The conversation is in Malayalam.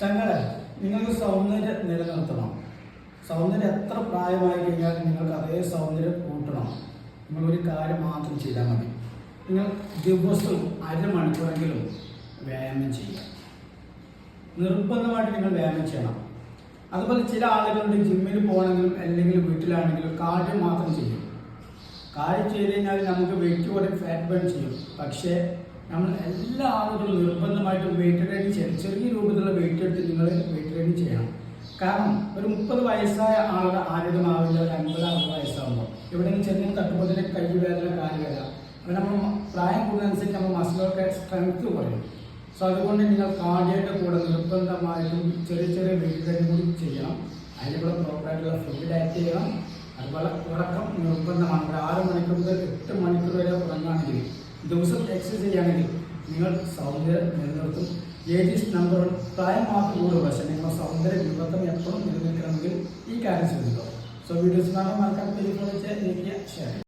ചങ്ങളെ നിങ്ങൾക്ക് സൗന്ദര്യം നിലനിർത്തണം. സൗന്ദര്യം എത്ര പ്രായമായി കഴിഞ്ഞാൽ നിങ്ങൾക്ക് അതേ സൗന്ദര്യം കൂട്ടണം. നിങ്ങളൊരു കാര്യം മാത്രം ചെയ്താൽ മതി. നിങ്ങൾ ദിവസവും അരമണിക്കൂറെങ്കിലും വ്യായാമം ചെയ്യുക. നിർബന്ധമായിട്ട് നിങ്ങൾ വ്യായാമം ചെയ്യണം. അതുപോലെ ചില ആളുകളുണ്ട് ജിമ്മിൽ പോകണമെങ്കിലും അല്ലെങ്കിൽ വീട്ടിലാണെങ്കിലും കാര്യം മാത്രം ചെയ്യും. കാര്യം ചെയ്ത് കഴിഞ്ഞാൽ നമുക്ക് വെയിറ്റ് കുറേ ഫാറ്റ് ബേൺ ചെയ്യും. പക്ഷേ നമ്മൾ എല്ലാ ആളുകളും നിർബന്ധമായിട്ടും വെയിറ്റ് ട്രെയിനിങ് ചെയ്യണം. ചെറിയ രൂപത്തിലുള്ള വെയിറ്റ് എടുത്ത് നിങ്ങൾ വെയിറ്റ് ട്രെയിനിങ് ചെയ്യണം. കാരണം ഒരു മുപ്പത് വയസ്സായ ആളുടെ ആരോഗ്യമാവില്ല ഒരു അൻപത് അറുപത് വയസ്സാകുമ്പോൾ എവിടെയെങ്കിലും ചെറിയ തട്ടുമ്പോൾ കൈ വേദന കാൽ അപ്പോൾ നമ്മൾ പ്രായം കൂടുന്നതനുസരിച്ച് നമ്മൾ മസിലൊക്കെ സ്ട്രെങ്ത് കുറയും. സോ അതുകൊണ്ട് നിങ്ങൾ കാർഡിയുടെ കൂടെ നിർബന്ധമായിട്ടും ചെറിയ ചെറിയ വെയിറ്റ് ട്രെയിനിങ് കൂടി ചെയ്യണം. അതിന്റെ കൂടെ പ്രോപ്പറായിട്ടുള്ള ഫുഡ് ഡയറ്റ് ചെയ്യണം. അതുപോലെ ഉറക്കം നിർബന്ധമാണ്. ഒരു ആറ് മണിക്കൂർ ദിവസം എക്സസൈസ് ചെയ്യുകയാണെങ്കിൽ നിങ്ങൾ സൗന്ദര്യം നിലനിർത്തും. ഏജ് നമ്പർ പ്രായം മാത്രം കൂടും പക്ഷേ നിങ്ങൾ സൗന്ദര്യ വിഭവം എപ്പോഴും നിലനിൽക്കണമെങ്കിൽ ഈ കാര്യം ശ്രദ്ധിക്കുക. സോ വീഡിയോസ് കാണാൻ മറക്കാൻ ടെലിഫോൺ വെച്ച് എനിക്ക് ഷെയർ